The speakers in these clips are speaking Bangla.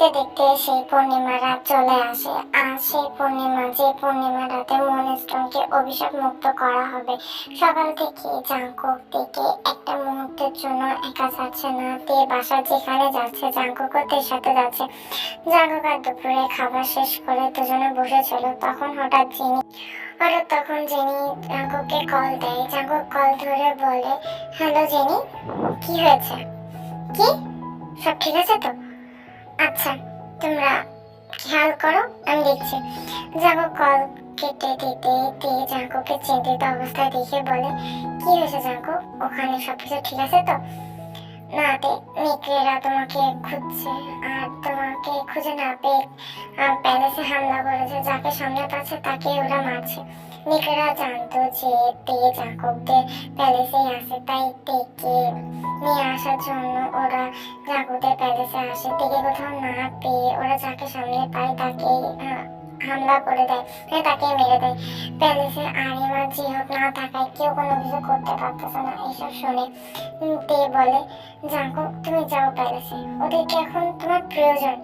দেখতে দেখতে সেই পূর্ণিমা রাত চলে আসে। আর সেই পূর্ণিমা, যে পূর্ণিমা রাতে মনস্টনকে অভিশাপ মুক্ত করা হবে। সকাল থেকে জাঙ্কুক থেকে একটা মুহূর্তের জন্য একা যাচ্ছে না। তে বাসা যেখানে যাচ্ছে জাঙ্কুক তের সাথে যাচ্ছে। জাঙ্কুক আর দুপুরে খাবার শেষ করে দুজনে বসেছিল। তখন হঠাৎ জিনি, হঠাৎ তখন জেনি জাঙ্কুককে কল দেয়। জাঙ্কুক কল ধরে বলে হ্যালো জেনি, কি হয়েছে? কি? সব ঠিক আছে তো? আচ্ছা তোমরা খেয়াল করো, আমি দেখছি। জাঙ্কুক কল কেটে দিতে, দিয়ে জাঙ্কুকে চিন্তিত অবস্থায় দেখে বলে, কি হয়েছে জাঙ্কুক ওখানে সব কিছু ঠিক আছে তো? না তে, নেকড়েরা তোমাকে খুঁজছে, আর তোমাকে খুঁজে না পেয়ে প্যালেসে হামলা করেছে। যাকে সামনে পাচ্ছে তাকে ওরা মারছে। নেকড়েরা জানতো যে তে জাঙ্কুকদের প্যালেসেই আছে তাই তেকে নিয়ে আসার জন্য ওরা জাগুদের প্যালেসে আসে। তেকে কোথাও না পেয়ে ওরা যাকে সামনে পায় তাকে হামলা করে দেয় তাকে মেরে দেয়। প্যালেসে আরিমা জিহক না থাকায় কেউ কোনো কিছু করতে পারতেছে না এইসব শুনে। তে বলে জাঙ্কু তুমি যাও প্যালেসে ওদেরকে এখন তোমার প্রয়োজন?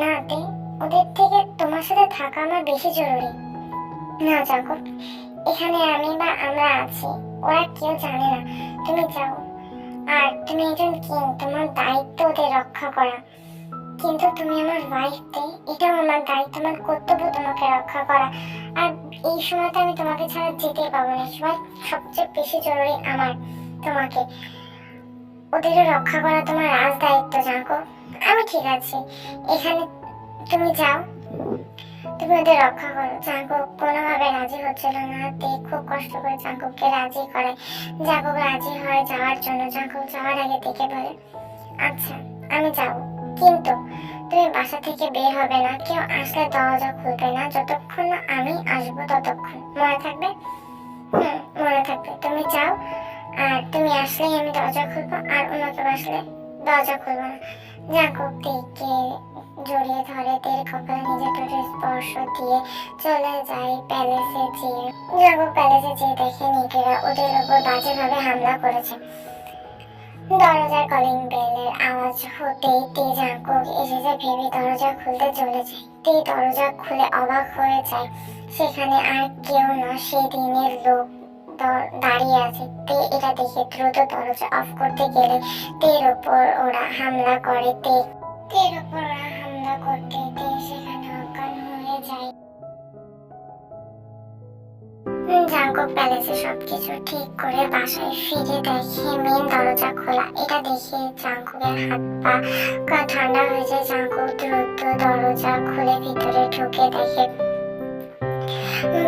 না, তে। ওদের থেকে তোমার সাথে থাকা আমার বেশি জরুরি। না জাঙ্কু এখানে আমি বা আমরা আছি। ওরা কেউ জানে না। তুমি যাও। আর তুমি একজন কিং, তোমার দায়িত্ব ওদের রক্ষা করা। কিন্তু তুমি আমার ওয়াইফতে এটাও আমার দায়িত্ব, আমার কর্তব্য তোমাকে রক্ষা করা। আর এই সময়তে আমি তোমাকে ছাড়া যেতেই পাবো না। সময় সবচেয়ে বেশি জরুরি আমার, তোমাকে। ওদেরও রক্ষা করা তোমার রাজ দায়িত্ব জানো আমি ঠিক আছে। এখানে তুমি যাও। তুমি রক্ষা করো। জাঙ্কুক কোনোভাবে রাজি হচ্ছিল না। তে খুব কষ্ট করে জাঙ্কুককে রাজি করে। জাঙ্কুক রাজি হয় যাওয়ার জন্য জাঙ্কুক যাওয়ার আগে থেকে বলে আচ্ছা আমি যাব। কিন্তু তুমি বাসা থেকে বের হবে না। কেউ আসলে দরজা খুলবে না। যতক্ষণ আমি আসব ততক্ষণ। মনে থাকবে? হুম, মনে থাকবে। তুমি যাও। আর তুমি আসলেই আমি দরজা খুলবো। আর অন্য কেউ আসলে দরজা খুলবো না। জাঙ্কুক থেকে জড়িয়ে ধরে তের কপালে নিজের ঠোঁটে স্পর্শ দিয়ে চলে যায় প্যালেসে যেয়ে। জাঙ্কুক প্যালেসে যেয়ে দেখে নিকেরা ওদের উপর বাজেভাবে হামলা করেছে। দরজার কলিং বেলের আওয়াজ হতেই তে জাঙ্কুক এসেছে ভেবে দরজা খুলতে চলে যায়। তে দরজা খুলে অবাক হয়ে যায়, সেখানে আর কেউ না সেদিনের লোক দাঁড়িয়ে আছে। তে এটা দেখে দ্রুত দরজা অফ করতে গেলে তের উপর ওরা হামলা করে, তে, তের উপর হামলা করতে তে সেখানে অজ্ঞান হয়ে যায় জাঙ্কুক প্যালেসে সবকিছু ঠিক করে বাসায় ফিরে দেখে মেন দরজা খোলা। এটা দেখে জাঙ্কুকের হাত পা ঠান্ডা হয়ে যায়। জাঙ্কুক দ্রুত দরজা খুলে ভিতরে ঢুকে দেখে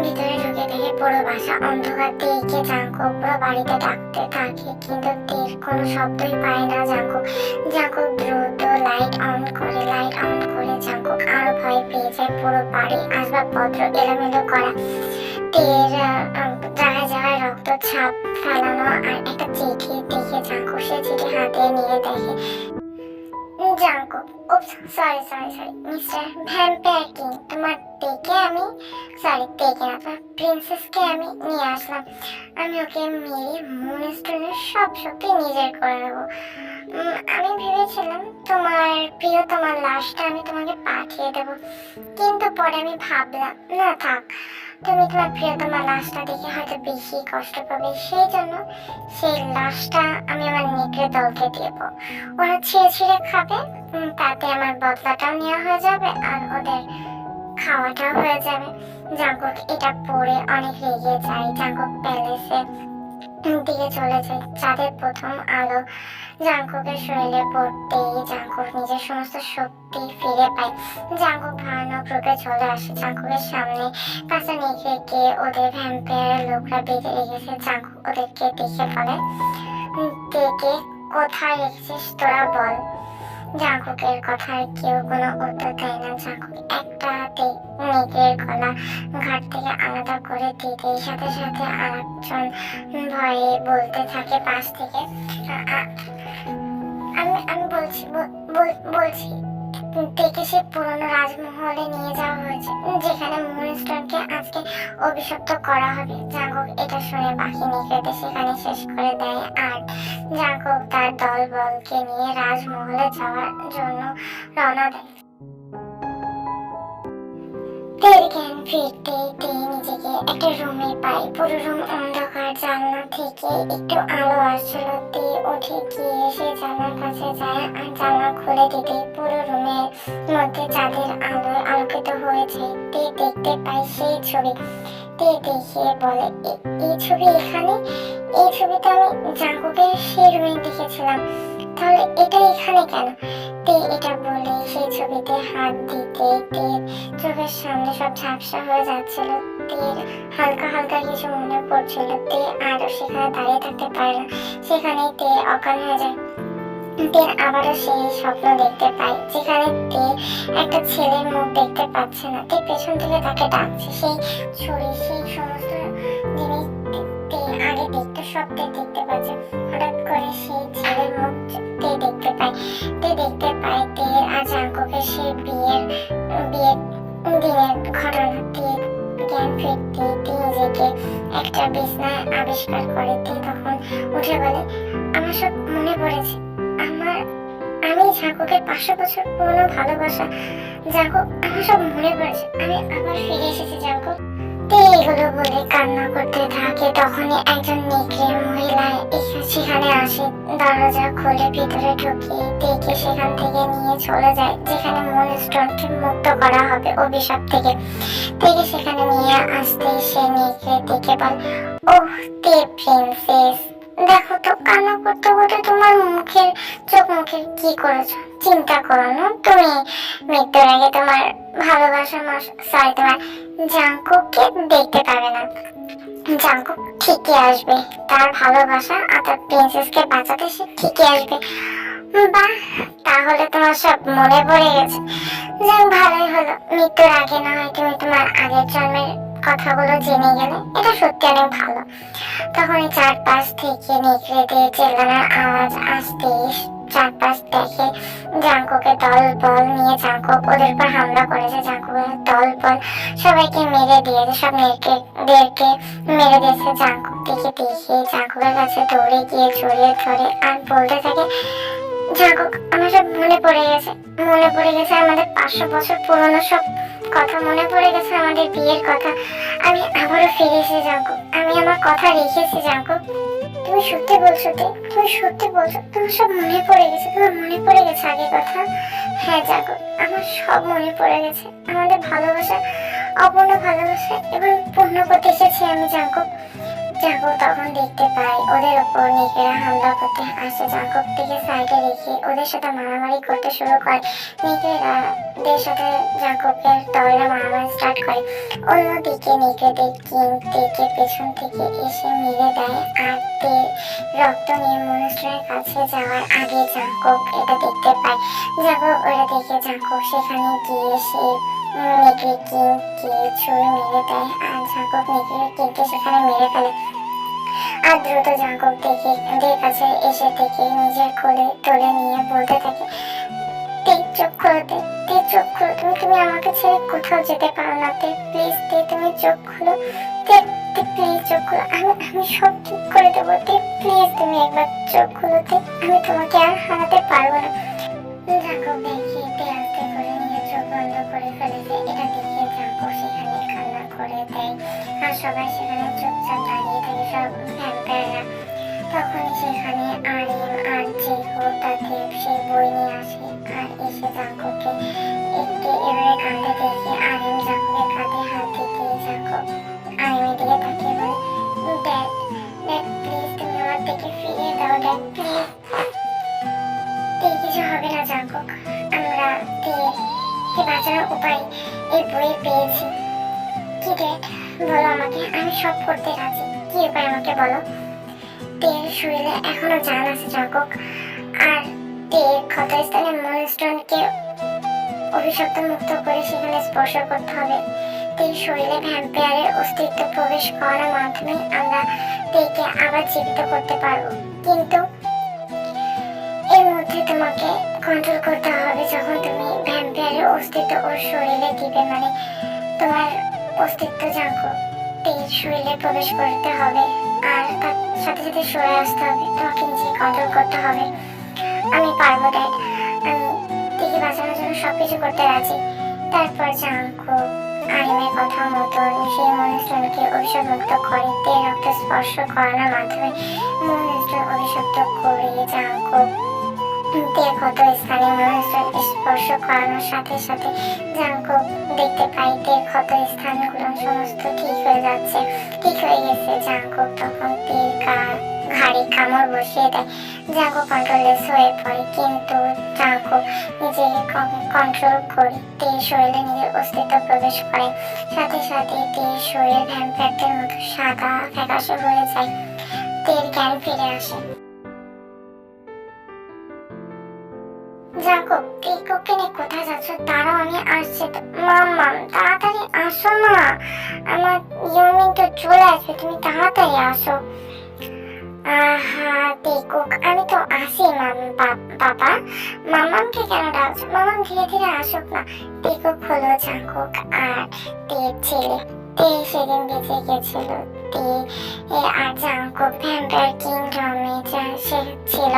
ভিতরে ঢুকে দেখে পুরো বাসা অন্ধকার দেখে জাঙ্কুক বাড়িতে ডাকতে থাকে, কিন্তু তের কোনো শব্দই পায় না জাঙ্কুক। জাঙ্কুক দ্রুত লাইট অন করে, লাইট অন করে জাঙ্কুক আরও ভয় পেয়ে যায় পুরো বাড়ি। আসবাবপত্র এলোমেলো করা। তের জায়গায় জায়গায় রক্ত ছাপ ফেলানো আর একটা চিঠি দেখে জাঙ্কু সে চিঠি হাতে নিয়ে দেখে। Jungkook oops sorry sorry sorry mister vampire king তোমার দেখে আমি সরি দেখে না তোমার প্রিন্সেসকে আমি নিয়ে আসলাম। আমি ওকে মেরে মুনস্টোনের সব শক্তি নিজের করে উম, আমি ভেবেছিলাম তোমার প্রিয় তোমার লাশটা আমি তোমাকে পাঠিয়ে দেবো। কিন্তু পরে আমি ভাবলাম না থাক। তুমি তোমার প্রিয়তমা লাশটা দেখে হয়তো বেশি কষ্ট পাবে, সেই জন্য সেই লাশটা আমি আমার নেকড়ে দলকে দেব। ওরা ছিঁড়ে ছিঁড়ে খাবে তাতে আমার বদলাটাও নেওয়া হয়ে যাবে আর ওদের খাওয়াটাও হয়ে যাবে। জাঙ্কুক, এটা পরে অনেক রেগে যায়। জাঙ্কুক প্যালেসে দিকে চলে যায় চাঁদের প্রথম আলো জাঙ্কুকের শরীরে পড়তেই জাঙ্কুক নিজের সমস্ত শক্তি ফিরে পায়। জাঙ্কুক ভয়ানক রূপে চলে আসে। জাঙ্কুকের সামনে কাছে নিখে গিয়ে ওদের ভ্যাম্পায়ার লোকরা বেঁধে রেখেছে। জাঙ্কুক ওদেরকে দেখে বলে দেখে কোথায় রেখেছিস? তোরা বল। জাঙ্কুকের কথার কেউ কোনো উত্তর দেয় না। জাঙ্কুক একটা হাতে নেকের গলা ঘাট থেকে আলাদা করে দিতে সাথে সাথে আরেকজন ভয়ে বলতে থাকে পাশ থেকে, "আ- আ- আমি আমি বলছি, বল- বল- বলছি। দেখে সে পুরনো রাজমহলে নিয়ে যাওয়া হয়েছে, যেখানে মোহনস্তরকে আজকে অভিশপ্ত করা হবে। জাগক এটা শুনে বাকি নিকেতে সেখানে শেষ করে দেয়। আর জাগক তার দলবলকে নিয়ে রাজমহলে যাওয়ার জন্য রওনা দেয়। ফিরতে নিজেকে একটা রুমে পাই পুরো রুম অন্ধকার জান থেকে একটু আলো আসছিল তে উঠে গিয়ে সে জানার কাছে যায় আর জানলা খুলে দিতে পুরো রুমের মধ্যে চাঁদের আলোয় আলোকিত হয়েছে, তে দেখতে পাই সেই ছবি। তে দেখে বলে এই ছবি এখানে? এই ছবিটা আমি জাঙ্কুকের সেই রুমে দেখেছিলাম। তাহলে এটা এখানে কেন? তে এটা বলে সেই ছবিতে হাত দিতে, তে চোখের সামনে সব ঝাপসা হয়ে যাচ্ছিল। তের হালকা হালকা কিছু মনে পড়ছিল। তে আরও সেখানে দাঁড়িয়ে থাকতে পারে না। সেখানেই তে অজ্ঞান হয়ে যায়। তের আবারও সেই স্বপ্ন দেখতে পায়, যেখানে তে একটা ছেলের মুখ দেখতে পাচ্ছে না। তে পেছন থেকে তাকে ডাকছে। সেই ছড়ি সেই সমস্ত জিনিস তে আগে দেখতে সব দেখতে পাচ্ছে। হঠাৎ করে সেই ছেলের মুখ দেখতে তে দেখতে পায় তে আর জাঙ্কুকে সে বিয়ের বিয়ের দিনের ঘটনা তে জ্ঞান ফিরতে তে নিজেকে একটা বিছনায় আবিষ্কার করে তে তখন উঠে বলে, আমার সব মনে পড়েছে। আমার, আমি জাঙ্কুকের পাঁচশো বছর পুরনো ভালোবাসা। জাঙ্কুক আমার সব মনে পড়েছে। আমি আবার ফিরে এসেছি জাঙ্কুক তে বলে কান্না করতে থাকে তখনই একজন নেকড়ে দরজা খুলে ভিতরে ঢুকিয়ে দেখে সেখান থেকে নিয়ে চলে যায়, যেখানে মনস্টোনকে মুক্ত করা হবে অভিশাপ থেকে। থেকে সেখানে নিয়ে আসতে সে নেকড়ে দেখে বল, ওহ, তে প্রিন্সেস দেখো তো, কান্না করতে করতে তোমার মুখের চোখ মুখের কি করেছ? চিন্তা করো না, তুমি মৃত্যুর আগে তোমার ভালোবাসা সরি তোমার জাঙ্কুককে দেখতে পাবে না। জাঙ্কুক ঠিকই আসবে, তার ভালোবাসা আর তার প্রিন্সেসকে বাঁচাতে সে ঠিকই আসবে। বাহ, তাহলে তোমার সব মনে পড়ে গেছে। যাক ভালোই হলো, মৃত্যুর আগে না হয় তুমি তোমার আগের জন্মের কথাগুলো জেনে গেলে এটা সত্যি অনেক ভালো। তখন চারপাশ থেকে নেকড়েদের চেল্লানোর আওয়াজ আসতে চারপাশ দেখে জাঙ্কুকে দল বল নিয়ে জাঙ্কুক ওদের উপর হামলা করেছে। জাঙ্কুকের দল বল সবাইকে মেরে দিয়েছে, সব নেকড়েদেরকে মেরে দিয়েছে। জাঙ্কুক দেখে দেখে জাঙ্কুকের কাছে দৌড়ে গিয়ে জড়িয়ে ধরে আর বলতে থাকে, জাঙ্কুক, আমার সব মনে পড়ে গেছে, মনে পড়ে গেছে। আমাদের পাঁচশো বছর পুরনো সব কথা মনে পড়ে গেছে আমাদের বিয়ের কথা। আমি আবারও ফিরে এসে জাঙ্কুক আমি আমার কথা রেখেছি জাঙ্কুক তুমি সত্যি বলছো তে? তুমি সত্যি বলছো? তোমার সব মনে পড়ে গেছে, তোমার মনে পড়ে গেছে আগের কথা? হ্যাঁ জাঙ্কুক আমার সব মনে পড়ে গেছে। আমাদের ভালোবাসা অপূর্ণ ভালোবাসা এবং পূর্ণ করতে এসেছি আমি জাঙ্কুক জাঙ্কুক তখন দেখতে পাই ওদের ওপর নেকেরা হামলা করতে আসে। জাঙ্কুক থেকে সাইডে রেখে ওদের সাথে মারামারি করতে শুরু করে। নেকেরাদের সাথে জাঙ্কুকের দলরা মারামারি স্টার্ট করে। অন্যদিকে নেকেদের কিং থেকে পেছন থেকে এসে মেরে দেয় আর তে রক্ত নিয়ে মনুষ্যের কাছে যাওয়ার আগে জাঙ্কুক এটা দেখতে পায়। জাঙ্কুক ওটা দেখে জাঙ্কুক সেখানে গিয়ে সে নেকড়ে কিংকে ছুঁড়ে মেরে দেয় আর জাঙ্কুক নেকড়ে কিংকে সেখানে মেরে ফেলে। আর দ্রুত দেখে কাছে এসে থেকে নিজের কোলে তুলে নিয়ে বলতে থাকে চোখ চোখ তুমি কোথাও যেতে পারো না প্লিজ তুমি চোখ চোখ আমি আমি সব ঠিক করে দেবো। প্লিজ তুমি একবার চোখ খুলো আমি তোমাকে আর হারাতে পারব না। সবাই সেখানে চুপচাপ দাঁড়িয়ে থাকে সব তখন সেখানে আরিম আর জেহো তাদের সেই বই নিয়ে আসে আর এসে একটি এভাবে দেখে আরিম কাঁধে হাত দিতে আরিমের দিকে বলে প্লিজ তুমি আমার থেকে ফিরিয়ে দাও ড্যাড প্লিজ তে কিছু হবে না জাঙ্কুক আমরা তে কে বাঁচানোর উপায় এই বইয়ে পেয়েছি কি বলো আমাকে, আমি সব করতে রাজি। কি উপায় আমাকে বলো? তের শরীরে এখনও জান আছে, জাঙ্কুক। আর তের ক্ষতস্থানে মনস্টোনকে অভিশপ্ত মুক্ত করে সেখানে স্পর্শ করতে হবে। তের শরীরে ভ্যাম্পায়ারের অস্তিত্ব প্রবেশ করার মাধ্যমে আমরা তেকে আবার জীবিত করতে পারব। কিন্তু এর মধ্যে তোমাকে কন্ট্রোল করতে হবে যখন তুমি ভ্যাম্পায়ারের অস্তিত্ব ওর শরীরে দিবে মানে তোমার অস্তিত্ব জাঙ্কো তেজ শরীরে প্রবেশ করতে হবে, আর তার সাথে সাথে সরে আসতে হবে, তোমাকে নিজেকে কন্ট্রোল করতে হবে। আমি পারব ড্যাড আমি দিকে বাঁচানোর জন্য সব কিছু করতে রাজি। তারপর জাঙ্কো আনিমের কথা মতন সেই মনস্টনকে অভিশাপ মুক্ত করে, তে রক্ত স্পর্শ করানোর মাধ্যমে মনস্টন অভিশপ্ত করে জাঙ্কুক তে ক্ষত স্থানে মনস্টন স্পর্শ করানোর সাথে সাথে জাঙ্কুক দেখতে পাই তে ক্ষত স্থানগুলো সমস্ত ঠিক হয়ে যাচ্ছে। ঠিক হয়ে গেছে জাঙ্কুক তখন তীর ঘাড়ে কামড় বসিয়ে দেয়। জাঙ্কুক কন্ট্রোললেস হয়ে পড়ে, কিন্তু জাঙ্কুক নিজেকে কন্ট্রোল করে তীর শরীরে নিজের অস্তিত্ব প্রবেশ করে। সাথে সাথে তীর শরীর ভ্যাম্পায়ারদের মতো সাদা ফ্যাকাশে হয়ে যায়। তীর জ্ঞান ফিরে আসে? আসছি তো। তাড়াতাড়ি আসো না। আমার ইয়মিন তো চলে আসবে, তুমি তাড়াতাড়ি আসো। আহা টিকুক আমি তো আসি, মাম বাবা। মামামকে কেন ডাকছো? মামাম ধীরে ধীরে আসুক না। টিকুক হলো জাঙ্কুক আর তীর ছেলে, তে সেদিন বেঁচে গেছিল। তে আর জাঙ্কুক ভ্যাম্পায়ার কিংডমে যা সে ছিল,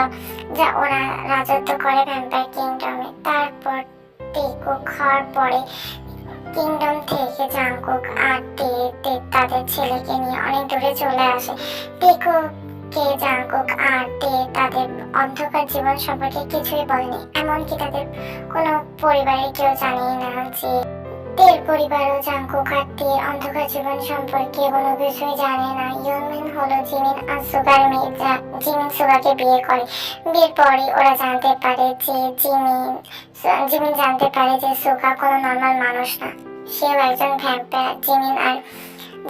যা ওরা রাজত্ব করে ভ্যাম্পায়ার কিংডমে তারপর টিকুক হওয়ার পরে কিংডম থেকে জাংকুক আর তাদের ছেলেকে নিয়ে অনেক দূরে চলে আসে। টিকুক কে জাঙ্কুক আর তে তাদের অন্ধকার জীবন সম্পর্কে কিছুই বলেনি। এমনকি তাদের কোনো পরিবারের কেউ জানেই না যে তের পরিবারও জাঙ্কুক আর অন্ধকার জীবন সম্পর্কে কোনো কিছুই জানে না। ইয়নমিন হলো জিমিন আর সুগার মেয়ে জিমিন সুগাকে বিয়ে করে। বিয়ের পরে ওরা জানতে পারে যে জিমিন জিমিন জানতে পারে যে সুগা কোনো নর্মাল মানুষ না। সেও একজন ভ্যাম্পায়ার জিমিন আর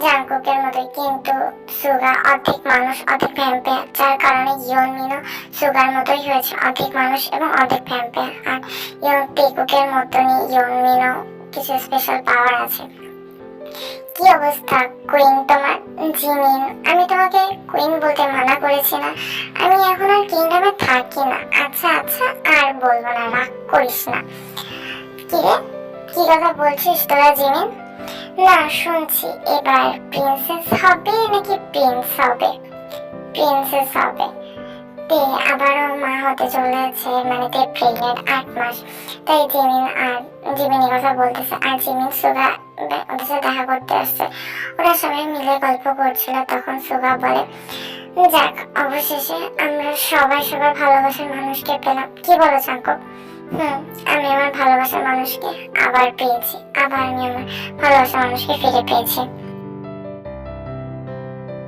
জাঙ্কুকের মতো। কিন্তু সুগা অর্ধেক মানুষ, অর্ধেক ভ্যাম্পায়ার যার কারণে ইয়নমিনও সুগার মতোই হয়েছে, অর্ধেক মানুষ এবং অর্ধেক ভ্যাম্পায়ার আর ইয়ন টেকুকের মতনই ইয়নমিনও কিছু স্পেশাল পাওয়ার আছে। কি অবস্থা কুইন তোমার? জিমিন, আমি তোমাকে কুইন বলতে মানা করেছি না। আমি এখন আর কিংডমে থাকি না। আচ্ছা আচ্ছা আর বলব না, রাগ করিস না। কি রে? কি কথা বলছিস তোরা, জিমিন? না, শুনছি। এবার প্রিন্সেস হবে নাকি প্রিন্স হবে? প্রিন্সেস হবে। তে আবারও মা হতে চলেছে মানে তে প্রেগনেন্ট আট মাস। তাই জিমিন, আর জিমিনের কথা বলতেছে, আর জিমিন সুগা ওদের সাথে দেখা করতে আসছে। ওরা সবাই মিলে গল্প করছিল, তখন সুগা বলে, যাক, অবশেষে আমরা সবাই সবার ভালোবাসার মানুষকে পেলাম। কি বলো চাঙ্কু হুম, আমি আমার ভালোবাসার মানুষকে আবার পেয়েছি, আবার আমি আমার ভালোবাসার মানুষকে ফিরে পেয়েছি।